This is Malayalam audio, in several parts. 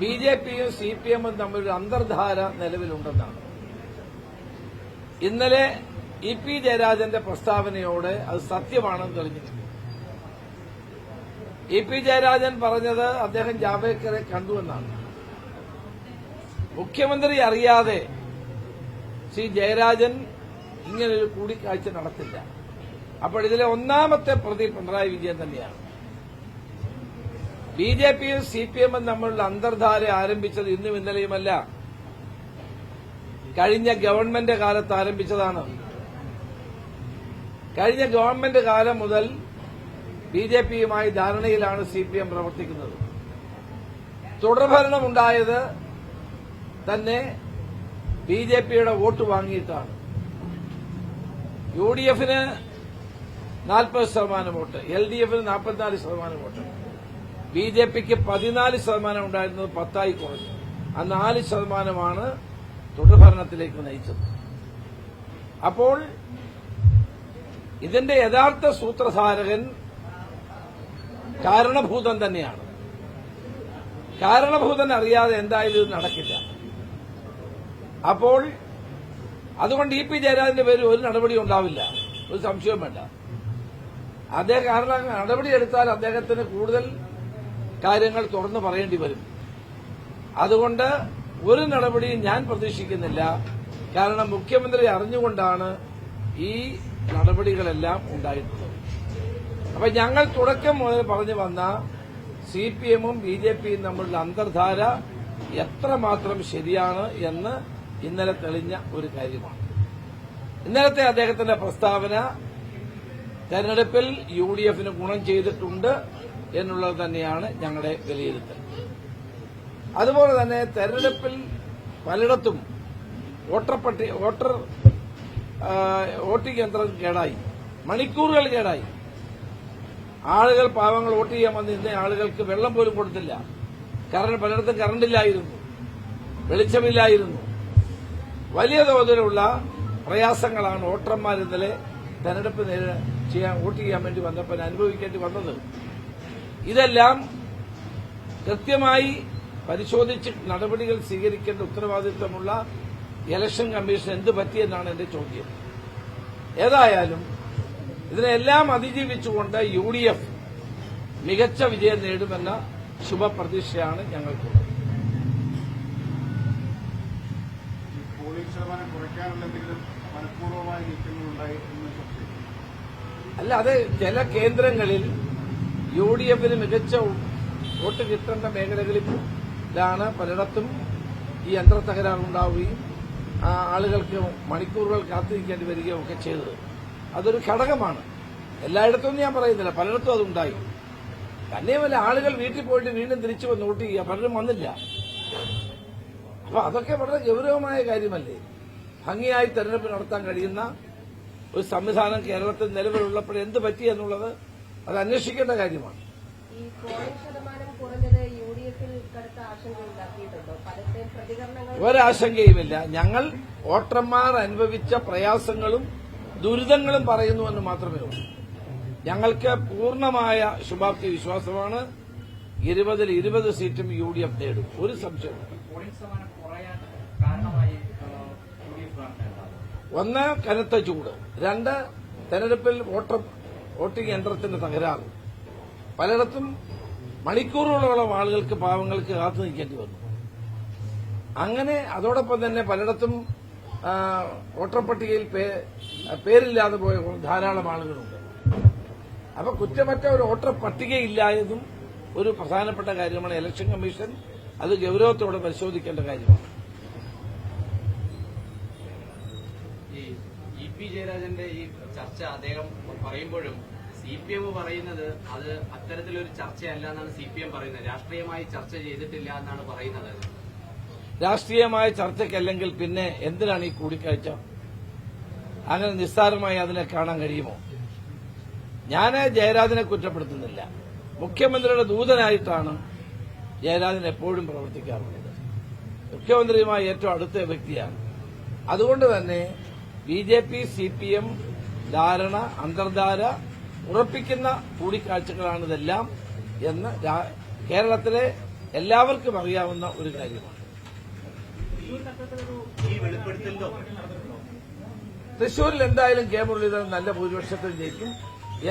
ബി ജെ പിയും സി പി എമ്മും തമ്മിലൊരു അന്തർധാര നിലവിലുണ്ടെന്നാണ്. ഇന്നലെ ഇ പി ജയരാജന്റെ പ്രസ്താവനയോടെ അത് സത്യമാണെന്ന് തെളിഞ്ഞിട്ടുണ്ട് ഇ പി ജയരാജൻ പറഞ്ഞത് അദ്ദേഹം ജാവേക്കറെ കണ്ടുവെന്നാണ് മുഖ്യമന്ത്രി അറിയാതെ ശ്രീ ജയരാജൻ ഇങ്ങനൊരു കൂടിക്കാഴ്ച നടത്തില്ല. അപ്പോൾ ഇതിലെ ഒന്നാമത്തെ പ്രതി പിണറായി വിജയൻ തന്നെയാണ്. ബി ജെ പിയും സി പി എമ്മും തമ്മിലുള്ള അന്തർധാര ആരംഭിച്ചത് ഇന്നും ഇന്നലെയുമല്ല. കഴിഞ്ഞ ഗവൺമെന്റ് കാലത്ത് ആരംഭിച്ചതാണ്. കഴിഞ്ഞ ഗവൺമെന്റ് കാലം മുതൽ ബി ജെ പിയുമായി ധാരണയിലാണ് സി പി എം പ്രവർത്തിക്കുന്നത്. തുടർഭരണമുണ്ടായത് തന്നെ ബി ജെ പിയുടെ വോട്ട് വാങ്ങിയിട്ടാണ്. യു ഡി എഫിന് നാൽപ്പത് ശതമാനം വോട്ട് എൽ ഡി എഫിന് നാൽപ്പത്തിനാല് ശതമാനം വോട്ട്. ബി ജെ പിക്ക് പതിനാല് ശതമാനം ഉണ്ടായിരുന്നത് പത്തായി കുറഞ്ഞു. ആ നാല് ശതമാനമാണ് തുടർഭരണത്തിലേക്ക് നയിച്ചത്. അപ്പോൾ ഇതിന്റെ യഥാർത്ഥ സൂത്രധാരകൻ കാരണഭൂതൻ തന്നെയാണ്. കാരണഭൂതൻ അറിയാതെ എന്തായാലും ഇത് നടക്കില്ല. അപ്പോൾ അതുകൊണ്ട് ഇ പി ജയരാജന്റെ പേരിൽ ഒരു നടപടി ഉണ്ടാവില്ല. ഒരു സംശയവും വേണ്ട. അദ്ദേഹം കാരണം നടപടിയെടുത്താൽ അദ്ദേഹത്തിന് കൂടുതൽ കാര്യങ്ങൾ തുറന്നു പറയേണ്ടി വരും. അതുകൊണ്ട് ഒരു നടപടിയും ഞാൻ പ്രതീക്ഷിക്കുന്നില്ല. കാരണം മുഖ്യമന്ത്രി അറിഞ്ഞുകൊണ്ടാണ് ഈ നടപടികളെല്ലാം ഉണ്ടായിട്ടുള്ളത്. അപ്പൊ ഞങ്ങൾ തുടക്കം മുതൽ പറഞ്ഞു വന്ന സി പി എമ്മും ബി ജെ പിയും തമ്മിലുള്ള അന്തർധാര എത്രമാത്രം ശരിയാണ് എന്ന് ഇന്നലെ തെളിഞ്ഞ ഒരു കാര്യമാണ്. ഇന്നലത്തെ അദ്ദേഹത്തിന്റെ പ്രസ്താവന തെരഞ്ഞെടുപ്പിൽ യു ഡി എഫിന് ഗുണം ചെയ്തിട്ടുണ്ട്. എന്നുള്ളത് തന്നെയാണ് ഞങ്ങളുടെ വിലയിരുത്തൽ. അതുപോലെ തന്നെ തെരഞ്ഞെടുപ്പിൽ പലയിടത്തും വോട്ടർപട്ടി വോട്ടർ വോട്ടിംഗ് യന്ത്രം കേടായി. മണിക്കൂറുകൾ കേടായി. ആളുകൾ പാവങ്ങൾ വോട്ട് ചെയ്യാൻ വന്നിരുന്ന ആളുകൾക്ക് വെള്ളം പോലും കൊടുത്തില്ല. കറണ്ട് പലയിടത്തും കറണ്ടില്ലായിരുന്നു. വെളിച്ചമില്ലായിരുന്നു. വലിയ തോതിലുള്ള പ്രയാസങ്ങളാണ് വോട്ടർമാർ ഇന്നലെ തെരഞ്ഞെടുപ്പ് വോട്ട് ചെയ്യാൻ വേണ്ടി വന്നപ്പോൾ അനുഭവിക്കേണ്ടി വന്നത്. ഇതെല്ലാം കൃത്യമായി പരിശോധിച്ച് നടപടികൾ സ്വീകരിക്കേണ്ട ഉത്തരവാദിത്വമുള്ള ഇലക്ഷൻ കമ്മീഷൻ എന്ത് പറ്റിയെന്നാണ് എന്റെ ചോദ്യം. ഏതായാലും ഇതിനെല്ലാം അതിജീവിച്ചുകൊണ്ട് യു ഡി എഫ് മികച്ച വിജയം നേടുമെന്ന ശുഭപ്രതീക്ഷയാണ് ഞങ്ങൾക്കുള്ളത് അല്ല അത് ചില കേന്ദ്രങ്ങളിൽ യു ഡി എഫിന് മികച്ച വോട്ട് കിട്ടേണ്ട മേഖലകളിലാണ് പലയിടത്തും ഈ യന്ത്ര തകരാറുണ്ടാവുകയും ആ ആളുകൾക്ക് മണിക്കൂറുകൾ കാത്തിരിക്കേണ്ടി വരികയും ഒക്കെ ചെയ്തത്. അതൊരു ഘടകമാണ്. എല്ലായിടത്തും ഞാൻ പറയുന്നില്ല. പലയിടത്തും അതുണ്ടായി തന്നെയുമല്ല ആളുകൾ വീട്ടിൽ പോയിട്ട് വീണ്ടും തിരിച്ചു വന്ന് വോട്ട് ചെയ്യുക. പലരും വന്നില്ല. അപ്പൊ അതൊക്കെ വളരെ ഗൗരവമായ കാര്യമല്ലേ? ഭംഗിയായി തെരഞ്ഞെടുപ്പ് നടത്താൻ കഴിയുന്ന ഒരു സംവിധാനം കേരളത്തിൽ നിലവിലുള്ളപ്പോൾ എന്ത് പറ്റി എന്നുള്ളത് അത് അന്വേഷിക്കേണ്ട കാര്യമാണ്. ഒരാശങ്കയുമില്ല. ഞങ്ങൾ വോട്ടർമാർ അനുഭവിച്ച പ്രയാസങ്ങളും ദുരിതങ്ങളും പറയുന്നുവെന്ന് മാത്രമേ ഉള്ളൂ. ഞങ്ങൾക്ക് പൂർണമായ ശുഭാപ്തി വിശ്വാസമാണ്. ഇരുപതിൽ ഇരുപത് സീറ്റും യു ഡി എഫ് നേടും ഒരു സംശയം ഒന്ന് കനത്ത ചൂട്. രണ്ട് തെരഞ്ഞെടുപ്പിൽ വോട്ടർ വോട്ടിംഗ് യന്ത്രത്തിന്റെ തകരാറ്. പലയിടത്തും മണിക്കൂറുകളോളം ആളുകൾക്ക് പാവങ്ങൾക്ക് കാത്തു നിൽക്കേണ്ടി വന്നു. അങ്ങനെ അതോടൊപ്പം തന്നെ പലയിടത്തും വോട്ടർ പട്ടികയിൽ പേരില്ലാതെ പോയ ധാരാളം ആളുകളുണ്ട്. അപ്പൊ കുറ്റമറ്റ ഒരു വോട്ടർ പട്ടികയില്ലായതും ഒരു പ്രധാനപ്പെട്ട കാര്യമാണ്. ഇലക്ഷൻ കമ്മീഷൻ അത് ഗൌരവത്തോടെ പരിശോധിക്കേണ്ട കാര്യമാണ് ഈ ഇ പി ജയരാജന്റെ ഈ ചർച്ച അദ്ദേഹം പറയുമ്പോഴും സി പി എം പറയുന്നത് അത് അത്തരത്തിലൊരു ചർച്ചയല്ല എന്നാണ് സി പി എം പറയുന്നത്. രാഷ്ട്രീയമായി ചർച്ച ചെയ്തിട്ടില്ല എന്നാണ് പറയുന്നത്. രാഷ്ട്രീയമായ ചർച്ചയ്ക്കല്ലെങ്കിൽ പിന്നെ എന്തിനാണ് ഈ കൂടിക്കാഴ്ച? അങ്ങനെ നിസ്സാരമായി അതിനെ കാണാൻ കഴിയുമോ? ഞാൻ ജയരാജനെ കുറ്റപ്പെടുത്തുന്നില്ല. മുഖ്യമന്ത്രിയുടെ ദൂതനായിട്ടാണ് ജയരാജൻ എപ്പോഴും പ്രവർത്തിക്കാറുള്ളത്. മുഖ്യമന്ത്രിയുമായി ഏറ്റവും അടുത്ത വ്യക്തിയാണ്. അതുകൊണ്ട് തന്നെ B J P C P M ധാരണ അന്തർധാര ഉറപ്പിക്കുന്ന കൂടിക്കാഴ്ചകളാണിതെല്ലാം എന്ന് കേരളത്തിലെ എല്ലാവർക്കും അറിയാവുന്ന ഒരു കാര്യമാണ്. തൃശൂരിൽ എന്തായാലും കെ മുരളീധരൻ നല്ല ഭൂരിപക്ഷത്തിൽ ജയിക്കും.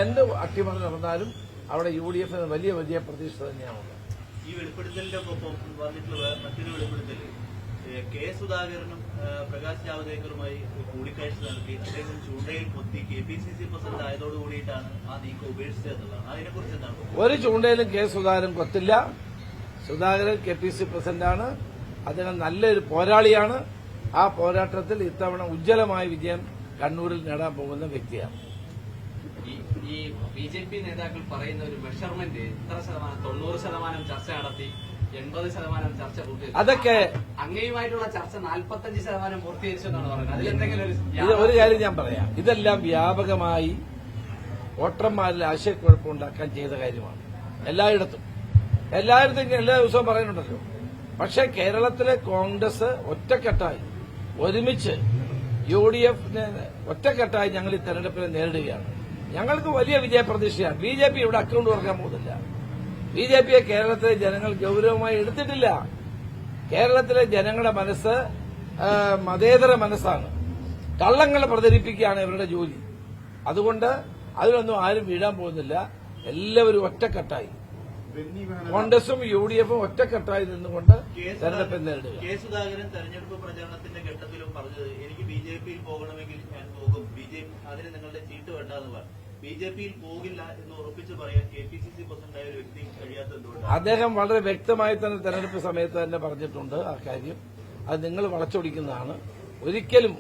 എന്ത് അട്ടിമറി നടന്നാലും അവിടെ യു ഡി എഫിന് വലിയ വലിയ പ്രതീക്ഷ തന്നെയാണ് ഈ വെളിപ്പെടുത്തലിന്റെ ഒപ്പം വന്നിട്ടുള്ള മറ്റൊരു വെളിപ്പെടുത്തൽ സുധാകരനും പ്രകാശ് ജാവദേക്കറുമായി കൂടിക്കാഴ്ച നടത്തി അദ്ദേഹം ചൂണ്ടയിൽ കൊത്തി K P C C president ആയതോടുകൂടിയിട്ടാണ് ആ നീക്കം ഉപേക്ഷിച്ചതെന്നുള്ളതാണ് അതിനെക്കുറിച്ച് എന്താണ്? ഒരു ചൂണ്ടയിലും കെ സുധാകരൻ കൊത്തില്ല. സുധാകരൻ കെ പി സി പ്രസിഡന്റാണ് അദ്ദേഹം നല്ലൊരു പോരാളിയാണ്. ആ പോരാട്ടത്തിൽ ഇത്തവണ ഉജ്ജ്വലമായ വിജയം കണ്ണൂരിൽ നേടാൻ പോകുന്ന വ്യക്തിയാണ്. ഈ ഈ ബി ജെ പി നേതാക്കൾ പറയുന്ന ഒരു മെഷർമെന്റ് ഇത്ര ശതമാനം തൊണ്ണൂറ് ശതമാനം ചർച്ച നടത്തി എൺപത് ശതമാനം ചർച്ച പൂർത്തീകരിച്ചു അതൊക്കെ അങ്ങയുമായിട്ടുള്ള ചർച്ച നാൽപ്പത്തഞ്ച് ശതമാനം പൂർത്തീകരിച്ചു എന്നാണ് പറയുന്നത് അതിലെന്തെങ്കിലും ഒരു ഒരു കാര്യം ഞാൻ പറയാം. ഇതെല്ലാം വ്യാപകമായി വോട്ടർമാരിൽ ആശയക്കുഴപ്പമുണ്ടാക്കാൻ ചെയ്ത കാര്യമാണ്. എല്ലായിടത്തും. എല്ലായിടത്തും എല്ലാ ദിവസവും പറയുന്നുണ്ടല്ലോ. പക്ഷെ കേരളത്തിലെ കോൺഗ്രസ് ഒറ്റക്കെട്ടായി ഒരുമിച്ച് യു ഡി എഫിനെ ഒറ്റക്കെട്ടായി ഞങ്ങൾ ഈ തെരഞ്ഞെടുപ്പിനെ നേരിടുകയാണ്. ഞങ്ങൾക്ക് വലിയ വിജയപ്രതീക്ഷയാണ്. ബി ജെ പി ഇവിടെ അക്കൗണ്ട് തുറക്കാൻ പോകുന്നില്ല. ബി ജെ പിയെ കേരളത്തിലെ ജനങ്ങൾ ഗൌരവമായി എടുത്തിട്ടില്ല. കേരളത്തിലെ ജനങ്ങളുടെ മനസ്സ് മതേതര മനസ്സാണ്. കള്ളങ്ങളെ പ്രചരിപ്പിക്കുകയാണ് ഇവരുടെ ജോലി. അതുകൊണ്ട് അതിലൊന്നും ആരും വീഴാൻ പോകുന്നില്ല. എല്ലാവരും ഒറ്റക്കെട്ടായി. കോൺഗ്രസും യു ഡി എഫും ഒറ്റക്കെട്ടായി നിന്നുകൊണ്ട് തെരഞ്ഞെടുപ്പ് നേരിടുക. കെ സുധാകരൻ തെരഞ്ഞെടുപ്പ് പ്രചാരണത്തിന്റെ ഘട്ടത്തിലും പറഞ്ഞത് എനിക്ക് ബി ജെ പിയിൽ പോകണമെങ്കിൽ ഞാൻ പോകും. ബി ജെ പി അതിന് നിങ്ങളുടെ ചീട്ട് വേണ്ട എന്ന് പറഞ്ഞു. ബി ജെ പിയിൽ പോകില്ല എന്ന് ഉറപ്പിച്ച് പറയാൻ കെ പി സി സി പ്രസിഡന്റായ ഒരു വ്യക്തി അദ്ദേഹം വളരെ വ്യക്തമായി തന്നെ തെരഞ്ഞെടുപ്പ് സമയത്ത് തന്നെ പറഞ്ഞിട്ടുണ്ട് ആ കാര്യം. അത് നിങ്ങൾ വളച്ചൊടിക്കുന്നതാണ്. ഒരിക്കലും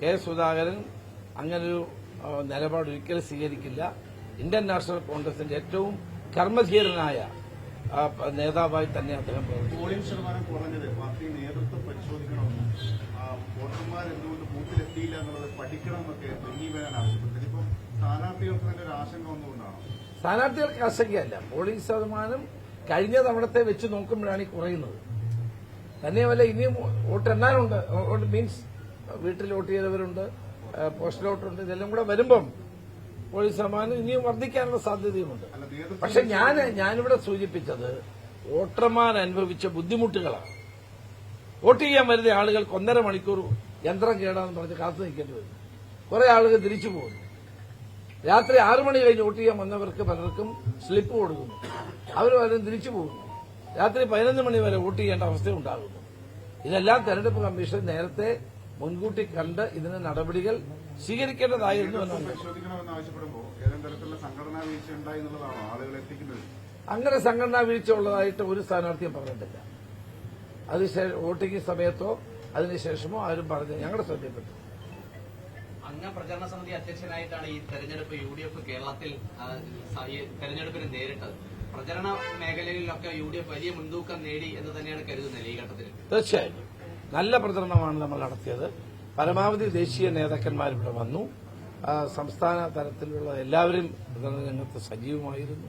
കെ സുധാകരൻ അങ്ങനൊരു നിലപാട് ഒരിക്കലും സ്വീകരിക്കില്ല. ഇന്ത്യൻ നാഷണൽ കോൺഗ്രസിന്റെ ഏറ്റവും കർമ്മധീരനായ നേതാവായി തന്നെ അദ്ദേഹം പറഞ്ഞു പോളിംഗ് ശതമാനം കുറഞ്ഞത് പാർട്ടി നേതൃത്വം പരിശോധിക്കണമെന്നും ആ, വോട്ടർമാർ എന്തുകൊണ്ട് ബൂത്തിലെത്തിയില്ല എന്നുള്ളത് പഠിക്കണമെന്നൊക്കെ സ്ഥാനാർത്ഥികൾക്ക് ആശങ്കയല്ല. പോളിംഗ് ശതമാനം കഴിഞ്ഞ തവണത്തെ വെച്ച് നോക്കുമ്പോഴാണ് ഈ കുറയുന്നത്. തന്നെയുമല്ല ഇനിയും വോട്ട് എണ്ണാനുണ്ട് വോട്ട് മീൻസ് വീട്ടിൽ വോട്ട് ചെയ്തവരുണ്ട് പോസ്റ്റൽ വോട്ടുണ്ട് ഇതെല്ലാം കൂടെ വരുമ്പം പോളിംഗ് ശതമാനം ഇനിയും വർദ്ധിക്കാനുള്ള സാധ്യതയുമുണ്ട്. പക്ഷെ ഞാൻ ഞാനിവിടെ സൂചിപ്പിച്ചത് വോട്ടർമാർ അനുഭവിച്ച ബുദ്ധിമുട്ടുകളാണ്. വോട്ട് ചെയ്യാൻ വരുന്ന ആളുകൾക്ക് ഒന്നര മണിക്കൂർ യന്ത്രം കേടാന്ന് പറഞ്ഞ് കാത്തു നിൽക്കേണ്ടി വരും. കുറെ ആളുകൾ തിരിച്ചു പോകുന്നു. രാത്രി ആറു മണി കഴിഞ്ഞ് വോട്ട് ചെയ്യാൻ വന്നവർക്ക് പലർക്കും സ്ലിപ്പ് കൊടുക്കുന്നു അവർ പലരും തിരിച്ചു പോകുന്നു രാത്രി പതിനൊന്ന് മണി വരെ വോട്ട് ചെയ്യേണ്ട അവസ്ഥ ഉണ്ടാകുന്നു ഇതെല്ലാം തെരഞ്ഞെടുപ്പ് കമ്മീഷൻ നേരത്തെ മുൻകൂട്ടി കണ്ട് ഇതിന് നടപടികൾ സ്വീകരിക്കേണ്ടതായിരുന്നു അങ്ങനെ സംഘടനാ വീഴ്ച ഉള്ളതായിട്ട് ഒരു സ്ഥാനാർത്ഥിയും പറഞ്ഞിട്ടില്ല. അത് വോട്ടിംഗ് സമയത്തോ അതിനുശേഷമോ ആരും പറഞ്ഞു ഞങ്ങളുടെ ശ്രദ്ധയിൽപ്പെട്ടു. അംഗ പ്രചരണ സമിതി അധ്യക്ഷനായിട്ടാണ് ഈ തെരഞ്ഞെടുപ്പ് യു ഡി എഫ് കേരളത്തിൽ തെരഞ്ഞെടുപ്പിനെ നേരിട്ടത്. പ്രചരണ മേഖലകളിലൊക്കെ യു ഡി എഫ് വലിയ മുൻതൂക്കം നേടി എന്ന് തന്നെയാണ് കരുതുന്നത് ഈ ഘട്ടത്തിൽ. തീർച്ചയായും നല്ല പ്രചരണമാണ് നമ്മൾ നടത്തിയത്. പരമാവധി ദേശീയ നേതാക്കന്മാർ ഇവിടെ വന്നു. സംസ്ഥാന തലത്തിലുള്ള എല്ലാവരും പ്രചരണ രംഗത്ത് സജീവമായിരുന്നു.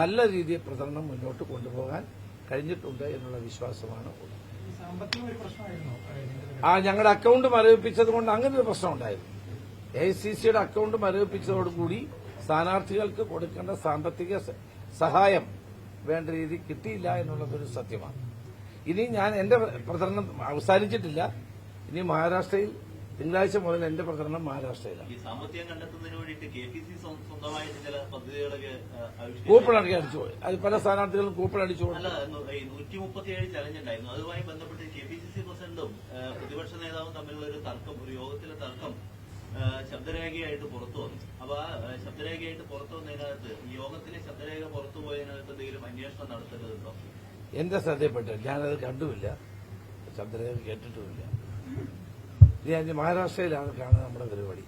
നല്ല രീതിയിൽ പ്രചരണം മുന്നോട്ട് കൊണ്ടുപോകാൻ കഴിഞ്ഞിട്ടുണ്ട് എന്നുള്ള വിശ്വാസമാണ് ഉള്ളത്. ആ ഞങ്ങളുടെ അക്കൗണ്ട് മരവിപ്പിച്ചത് കൊണ്ട് അങ്ങനെ ഒരു പ്രശ്നം ഉണ്ടായിരുന്നു. എ ഐ സി സിയുടെ അക്കൌണ്ട് മരവിപ്പിച്ചതോടുകൂടി സ്ഥാനാർത്ഥികൾക്ക് കൊടുക്കേണ്ട സാമ്പത്തിക സഹായം വേണ്ട രീതി കിട്ടിയില്ല എന്നുള്ളതൊരു സത്യമാണ്. ഇനി ഞാൻ എന്റെ പ്രചരണം അവസാനിച്ചിട്ടില്ല. ഇനി മഹാരാഷ്ട്രയിൽ തിങ്കളാഴ്ച മുതൽ എന്റെ പ്രചരണം മഹാരാഷ്ട്രയിലാണ്. കൂപ്പൺ അടിച്ച് അടിച്ചു പോയി അത് പല സ്ഥാനാർത്ഥികളും കൂപ്പൺ അടിച്ചു ഉണ്ടായിരുന്നു അതുമായി ബന്ധപ്പെട്ട് കെ പി സി സി പ്രസിഡന്റും പ്രതിപക്ഷ നേതാവും തമ്മിലുള്ള ഒരു തർക്കം ഒരു യോഗത്തിലെ തർക്കം ശബ്ദരേഖയായിട്ട് പുറത്തു വന്നു. അപ്പൊ ആ ശബ്ദരേഖയായിട്ട് പുറത്തു വന്നതിനകത്ത് യോഗത്തിലെ ശബ്ദരേഖ പുറത്തു പോയതിനകത്ത് എന്തെങ്കിലും അന്വേഷണം നടത്തേണ്ടതുണ്ടോ? എന്റെ ശ്രദ്ധയപ്പെട്ടു ഞാനത് കണ്ടുമില്ല. ശബ്ദരേഖ കേട്ടിട്ടുമില്ല. ഞാൻ മഹാരാഷ്ട്രയിലാണ് കാണുന്നത് നമ്മുടെ പരിപാടി.